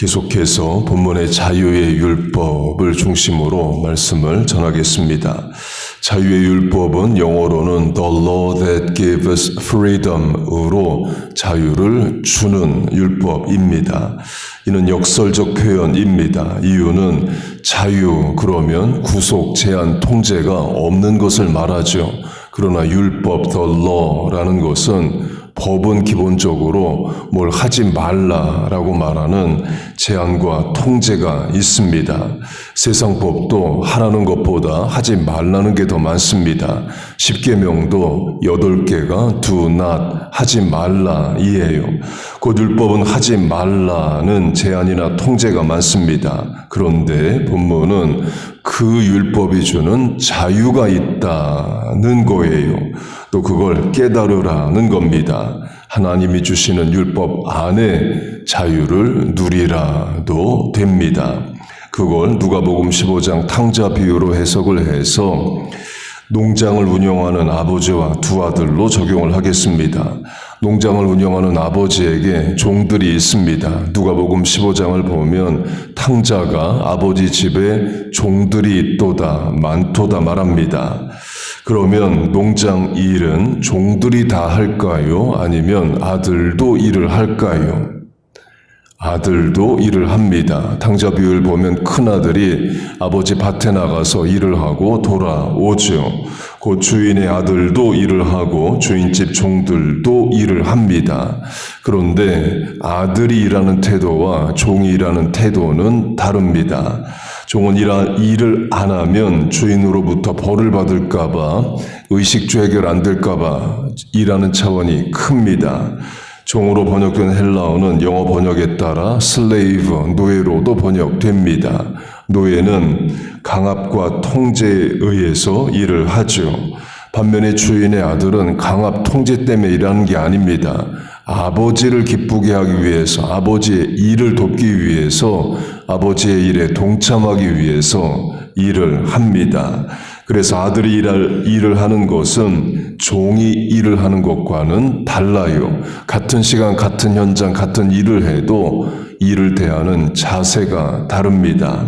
계속해서 본문의 자유의 율법을 중심으로 말씀을 전하겠습니다. 자유의 율법은 영어로는 the law that gives freedom으로 자유를 주는 율법입니다. 이는 역설적 표현입니다. 이유는 자유 그러면 구속, 제한, 통제가 없는 것을 말하죠. 그러나 율법, the law라는 것은 법은 기본적으로 뭘 하지 말라라고 말하는 제한과 통제가 있습니다. 세상 법도 하라는 것보다 하지 말라는 게 더 많습니다. 십계명도 여덟 개가 do not 하지 말라 이에요. 곧 율법은 하지 말라는 제한이나 통제가 많습니다. 그런데 본문은 그 율법이 주는 자유가 있다는 거예요. 또 그걸 깨달으라는 겁니다. 하나님이 주시는 율법 안에 자유를 누리라도 됩니다. 그걸 누가복음 15장 탕자 비유로 해석을 해서 농장을 운영하는 아버지와 두 아들로 적용을 하겠습니다. 농장을 운영하는 아버지에게 종들이 있습니다. 누가복음 15장을 보면 탕자가 아버지 집에 종들이 있도다 많도다 말합니다. 그러면 농장 일은 종들이 다 할까요? 아니면 아들도 일을 할까요? 아들도 일을 합니다. 탕자 비유를 보면 큰 아들이 아버지 밭에 나가서 일을 하고 돌아오죠. 그 주인의 아들도 일을 하고 주인집 종들도 일을 합니다. 그런데 아들이 일하는 태도와 종이 일하는 태도는 다릅니다. 종은 일을 안 하면 주인으로부터 벌을 받을까봐 의식주 해결 안 될까봐 일하는 차원이 큽니다. 종으로 번역된 헬라어는 영어 번역에 따라 슬레이브, 노예로도 번역됩니다. 노예는 강압과 통제에 의해서 일을 하죠. 반면에 주인의 아들은 강압 통제 때문에 일하는 게 아닙니다. 아버지를 기쁘게 하기 위해서, 아버지의 일을 돕기 위해서, 아버지의 일에 동참하기 위해서 일을 합니다. 그래서 아들이 일할, 일을 하는 것은 종이 일을 하는 것과는 달라요. 같은 시간, 같은 현장, 같은 일을 해도 일을 대하는 자세가 다릅니다.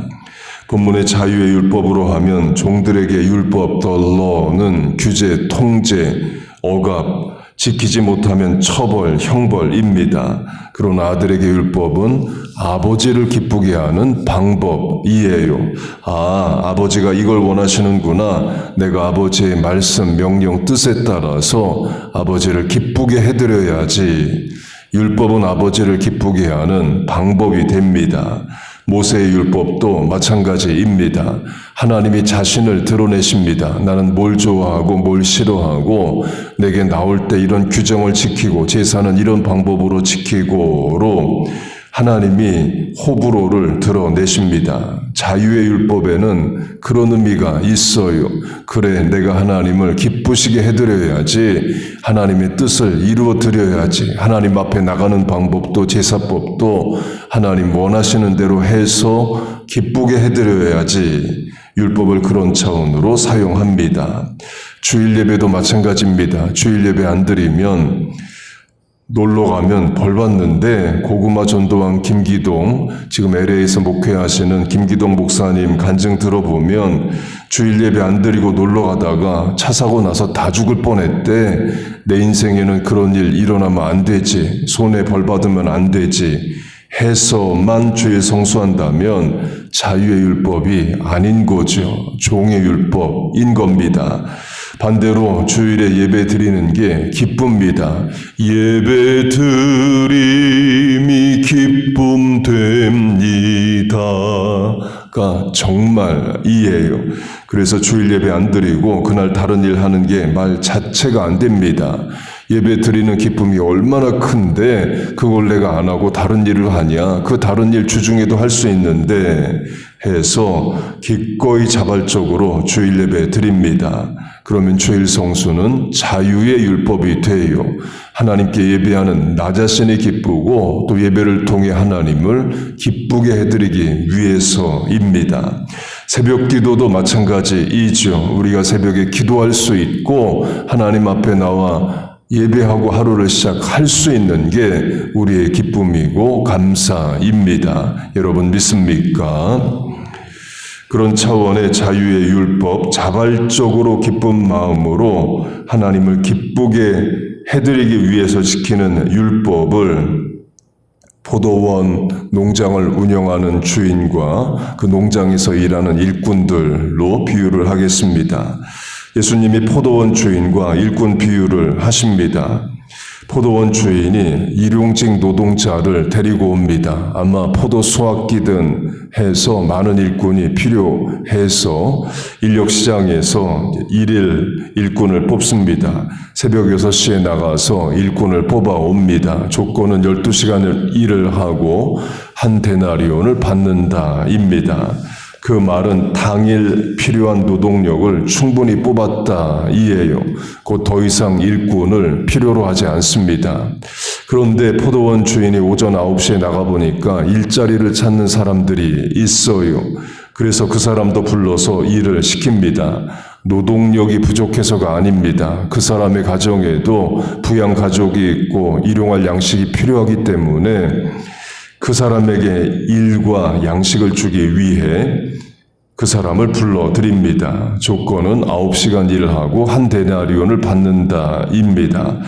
본문의 자유의 율법으로 하면 종들에게 율법, the law는 규제, 통제, 억압, 지키지 못하면 처벌, 형벌입니다. 그러나 아들에게 율법은 아버지를 기쁘게 하는 방법이에요. 아, 아버지가 이걸 원하시는구나. 내가 아버지의 말씀, 명령, 뜻에 따라서 아버지를 기쁘게 해드려야지. 율법은 아버지를 기쁘게 하는 방법이 됩니다. 모세의 율법도 마찬가지입니다. 하나님이 자신을 드러내십니다. 나는 뭘 좋아하고 뭘 싫어하고 내게 나올 때 이런 규정을 지키고 제사는 이런 방법으로 지키고로 하나님이 호불호를 드러내십니다. 자유의 율법에는 그런 의미가 있어요. 그래, 내가 하나님을 기쁘시게 해드려야지. 하나님의 뜻을 이루어 드려야지. 하나님 앞에 나가는 방법도 제사법도 하나님 원하시는 대로 해서 기쁘게 해드려야지. 율법을 그런 차원으로 사용합니다. 주일 예배도 마찬가지입니다. 주일 예배 안 드리면 놀러 가면 벌 받는데 고구마 전도왕 김기동 지금 LA에서 목회하시는 김기동 목사님 간증 들어보면 주일 예배 안 드리고 놀러 가다가 차 사고 나서 다 죽을 뻔했대. 내 인생에는 그런 일 일어나면 안 되지. 손에 벌 받으면 안 되지. 해서만 주의 성수한다면 자유의 율법이 아닌 거죠. 종의 율법인 겁니다. 반대로 주일에 예배 드리는 게 기쁩니다. 예배 드림이 기쁨 됩니다가 정말 이에요. 그래서 주일 예배 안 드리고 그날 다른 일 하는 게 말 자체가 안 됩니다. 예배 드리는 기쁨이 얼마나 큰데 그걸 내가 안 하고 다른 일을 하냐? 그 다른 일 주중에도 할 수 있는데 해서 기꺼이 자발적으로 주일 예배 드립니다. 그러면 주일 성수는 자유의 율법이 돼요. 하나님께 예배하는 나 자신이 기쁘고 또 예배를 통해 하나님을 기쁘게 해드리기 위해서입니다. 새벽 기도도 마찬가지이죠. 우리가 새벽에 기도할 수 있고 하나님 앞에 나와 예배하고 하루를 시작할 수 있는 게 우리의 기쁨이고 감사입니다. 여러분 믿습니까? 그런 차원의 자유의 율법, 자발적으로 기쁜 마음으로 하나님을 기쁘게 해드리기 위해서 지키는 율법을 포도원 농장을 운영하는 주인과 그 농장에서 일하는 일꾼들로 비유를 하겠습니다. 예수님이 포도원 주인과 일꾼 비유를 하십니다. 포도원 주인이 일용직 노동자를 데리고 옵니다. 아마 포도 수확기든 해서 많은 일꾼이 필요해서 인력 시장에서 일일 일꾼을 뽑습니다. 새벽 6시에 나가서 일꾼을 뽑아 옵니다. 조건은 12시간을 일을 하고 한 데나리온을 받는다입니다. 그 말은 당일 필요한 노동력을 충분히 뽑았다 이에요. 곧 더 이상 일꾼을 필요로 하지 않습니다. 그런데 포도원 주인이 오전 9시에 나가보니까 일자리를 찾는 사람들이 있어요. 그래서 그 사람도 불러서 일을 시킵니다. 노동력이 부족해서가 아닙니다. 그 사람의 가정에도 부양 가족이 있고 일용할 양식이 필요하기 때문에 그 사람에게 일과 양식을 주기 위해 그 사람을 불러 드립니다. 조건은 9시간 일을 하고 한 데나리온을 받는다입니다.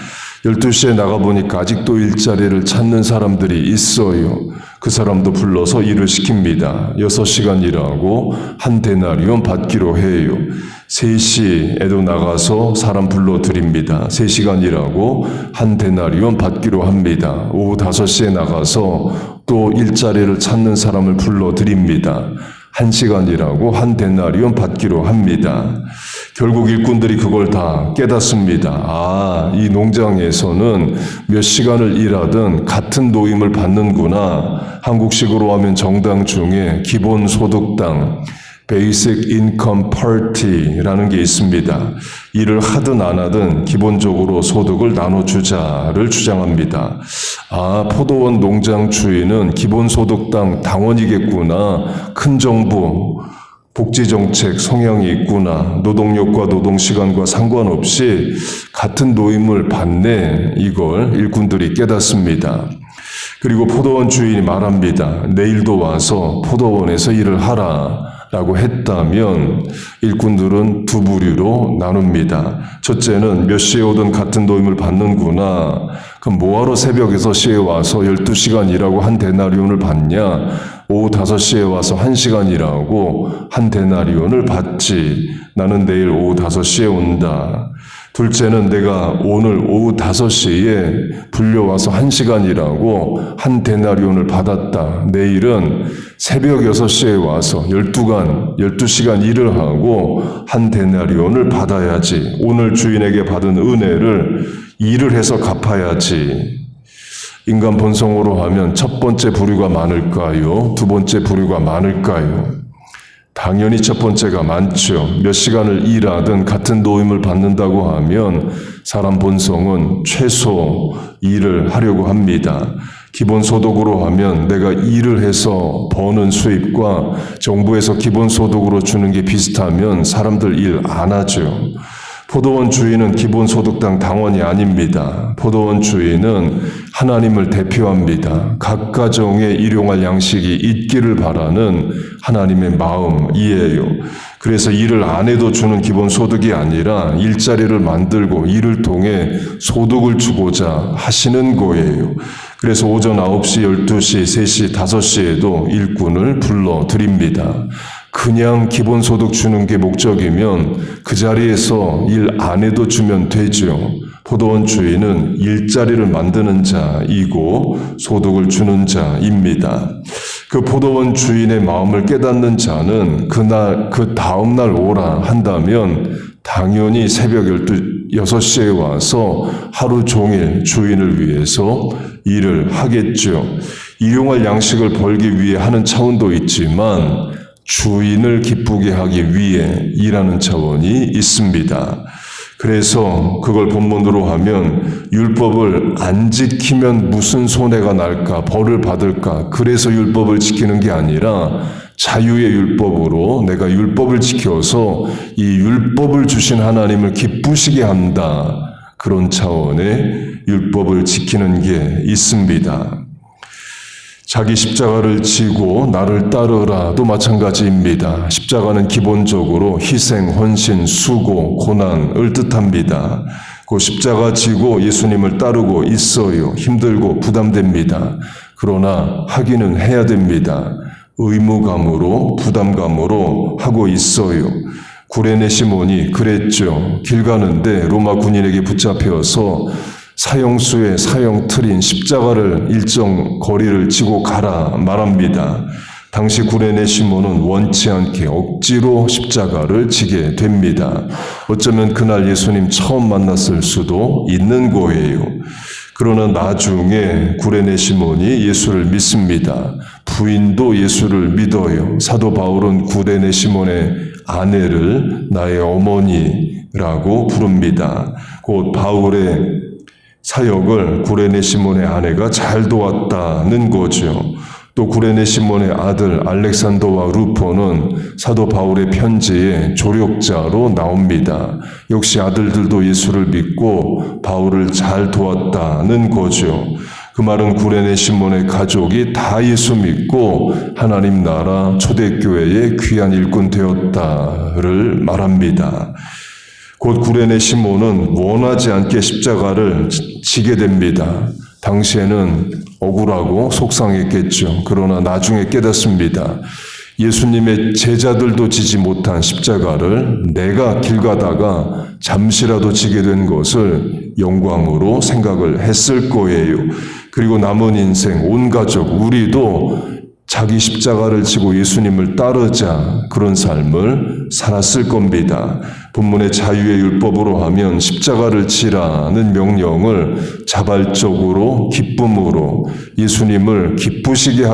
12시에 나가보니까 아직도 일자리를 찾는 사람들이 있어요. 그 사람도 불러서 일을 시킵니다. 6시간 일하고 한 데나리온 받기로 해요. 3시에도 나가서 사람 불러 드립니다. 3시간 일하고 한 데나리온 받기로 합니다. 오후 5시에 나가서 또 일자리를 찾는 사람을 불러 드립니다. 한 시간이라고 한 데나리온 받기로 합니다. 결국 일꾼들이 그걸 다 깨닫습니다. 아, 이 농장에서는 몇 시간을 일하든 같은 노임을 받는구나. 한국식으로 하면 정당 중에 기본소득당, Basic Income Party라는 게 있습니다. 일을 하든 안 하든 기본적으로 소득을 나눠주자를 주장합니다. 아, 포도원 농장 주인은 기본소득당 당원이겠구나. 큰 정부, 복지정책 성향이 있구나. 노동력과 노동시간과 상관없이 같은 노임을 받네. 이걸 일꾼들이 깨닫습니다. 그리고 포도원 주인이 말합니다. 내일도 와서 포도원에서 일을 하라. 라고 했다면 일꾼들은 두 부류로 나눕니다. 첫째는 몇 시에 오든 같은 도임을 받는구나. 그럼 뭐하러 새벽 6시에 와서 12시간 일하고 한 데나리온을 받냐? 오후 5시에 와서 1시간 일하고 한 데나리온을 받지. 나는 내일 오후 5시에 온다. 둘째는 내가 오늘 오후 5시에 불려와서 1시간 일하고 한 데나리온을 받았다. 내일은 새벽 6시에 와서 12간, 12시간 일을 하고 한 데나리온을 받아야지. 오늘 주인에게 받은 은혜를 일을 해서 갚아야지. 인간 본성으로 하면 첫 번째 부류가 많을까요? 두 번째 부류가 많을까요? 당연히 첫 번째가 많죠. 몇 시간을 일하든 같은 노임을 받는다고 하면 사람 본성은 최소 일을 하려고 합니다. 기본 소득으로 하면 내가 일을 해서 버는 수입과 정부에서 기본 소득으로 주는 게 비슷하면 사람들 일 안 하죠. 포도원 주인은 기본소득당 당원이 아닙니다. 포도원 주인은 하나님을 대표합니다. 각 가정에 일용할 양식이 있기를 바라는 하나님의 마음이에요. 그래서 일을 안 해도 주는 기본소득이 아니라 일자리를 만들고 일을 통해 소득을 주고자 하시는 거예요. 그래서 오전 9시, 12시, 3시, 5시에도 일꾼을 불러 드립니다. 그냥 기본소득 주는 게 목적이면 그 자리에서 일 안 해도 주면 되죠. 포도원 주인은 일자리를 만드는 자이고 소득을 주는 자입니다. 그 포도원 주인의 마음을 깨닫는 자는 그날, 그 다음날 오라 한다면 당연히 새벽 12, 6시에 와서 하루 종일 주인을 위해서 일을 하겠죠. 일용할 양식을 벌기 위해 하는 차원도 있지만 주인을 기쁘게 하기 위해 일하는 차원이 있습니다. 그래서 그걸 본문으로 하면 율법을 안 지키면 무슨 손해가 날까, 벌을 받을까. 그래서 율법을 지키는 게 아니라 자유의 율법으로 내가 율법을 지켜서 이 율법을 주신 하나님을 기쁘시게 한다. 그런 차원의 율법을 지키는 게 있습니다. 자기 십자가를 지고 나를 따르라도 마찬가지입니다. 십자가는 기본적으로 희생, 헌신, 수고, 고난을 뜻합니다. 그 십자가 지고 예수님을 따르고 있어요. 힘들고 부담됩니다. 그러나 하기는 해야 됩니다. 의무감으로, 부담감으로 하고 있어요. 구레네 시몬이 그랬죠. 길 가는데 로마 군인에게 붙잡혀서 사형수의 사형 틀인 십자가를 일정 거리를 지고 가라 말합니다. 당시 구레네 시몬은 원치 않게 억지로 십자가를 지게 됩니다. 어쩌면 그날 예수님 처음 만났을 수도 있는 거예요. 그러나 나중에 구레네 시몬이 예수를 믿습니다. 부인도 예수를 믿어요. 사도 바울은 구레네 시몬의 아내를 나의 어머니라고 부릅니다. 곧 바울의 사역을 구레네 시몬의 아내가 잘 도왔다는 거죠. 또 구레네 시몬의 아들 알렉산더와 루포는 사도 바울의 편지의 조력자로 나옵니다. 역시 아들들도 예수를 믿고 바울을 잘 도왔다는 거죠. 그 말은 구레네 시몬의 가족이 다 예수 믿고 하나님 나라 초대교회의 귀한 일꾼 되었다를 말합니다. 곧 구레네 시몬은 원하지 않게 십자가를 지게 됩니다. 당시에는 억울하고 속상했겠죠. 그러나 나중에 깨닫습니다. 예수님의 제자들도 지지 못한 십자가를 내가 길 가다가 잠시라도 지게 된 것을 영광으로 생각을 했을 거예요. 그리고 남은 인생, 온 가족, 우리도 자기 십자가를 지고 예수님을 따르자 그런 삶을 살았을 겁니다. 본문의 자유의 율법으로 하면 십자가를 지라는 명령을 자발적으로 기쁨으로 예수님을 기쁘시게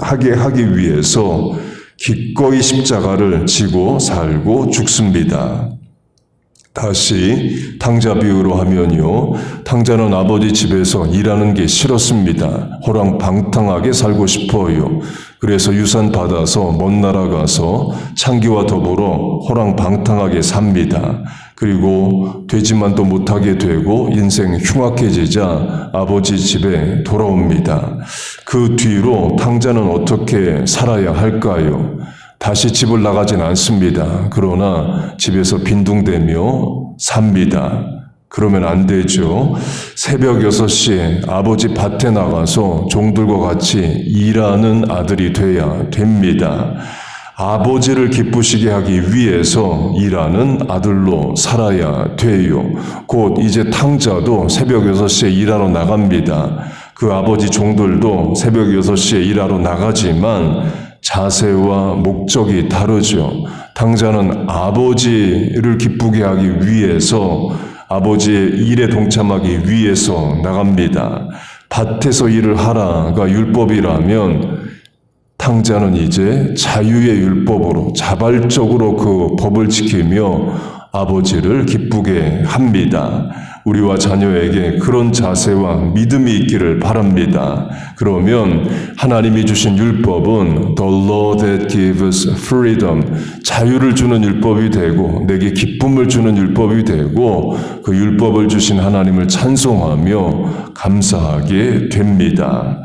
하게 하기 위해서 기꺼이 십자가를 지고 살고 죽습니다. 다시 탕자 비유로 하면요. 탕자는 아버지 집에서 일하는 게 싫었습니다. 호랑방탕하게 살고 싶어요. 그래서 유산 받아서 먼 나라 가서 창기와 더불어 호랑방탕하게 삽니다. 그리고 되지만도 못하게 되고 인생 흉악해지자 아버지 집에 돌아옵니다. 그 뒤로 탕자는 어떻게 살아야 할까요? 다시 집을 나가진 않습니다. 그러나 집에서 빈둥대며 삽니다. 그러면 안 되죠. 새벽 6시에 아버지 밭에 나가서 종들과 같이 일하는 아들이 돼야 됩니다. 아버지를 기쁘시게 하기 위해서 일하는 아들로 살아야 돼요. 곧 이제 탕자도 새벽 6시에 일하러 나갑니다. 그 아버지 종들도 새벽 6시에 일하러 나가지만 자세와 목적이 다르죠. 탕자는 아버지를 기쁘게 하기 위해서 아버지의 일에 동참하기 위해서 나갑니다. 밭에서 일을 하라가 율법이라면 탕자는 이제 자유의 율법으로 자발적으로 그 법을 지키며 아버지를 기쁘게 합니다. 우리와 자녀에게 그런 자세와 믿음이 있기를 바랍니다. 그러면 하나님이 주신 율법은 the law that gives freedom 자유를 주는 율법이 되고 내게 기쁨을 주는 율법이 되고 그 율법을 주신 하나님을 찬송하며 감사하게 됩니다.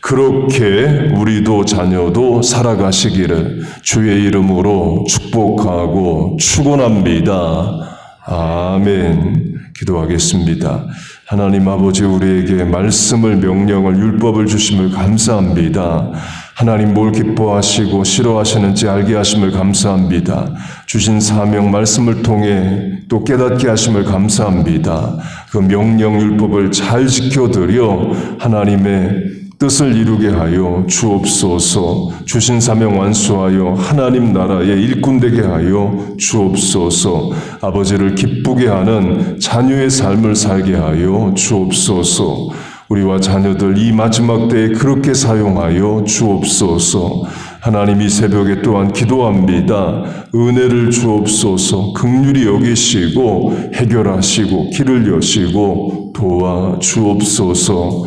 그렇게 우리도 자녀도 살아가시기를 주의 이름으로 축복하고 축원합니다. 아멘. 기도하겠습니다. 하나님 아버지 우리에게 말씀을 명령을 율법을 주심을 감사합니다. 하나님 뭘 기뻐하시고 싫어하시는지 알게 하심을 감사합니다. 주신 사명 말씀을 통해 또 깨닫게 하심을 감사합니다. 그 명령 율법을 잘 지켜드려 하나님의 뜻을 이루게 하여 주옵소서 주신 사명 완수하여 하나님 나라의 일꾼 되게 하여 주옵소서 아버지를 기쁘게 하는 자녀의 삶을 살게 하여 주옵소서 우리와 자녀들 이 마지막 때에 그렇게 사용하여 주옵소서 하나님 이 새벽에 또한 기도합니다. 은혜를 주옵소서 극률이 여기시고 해결하시고 길을 여시고 도와 주옵소서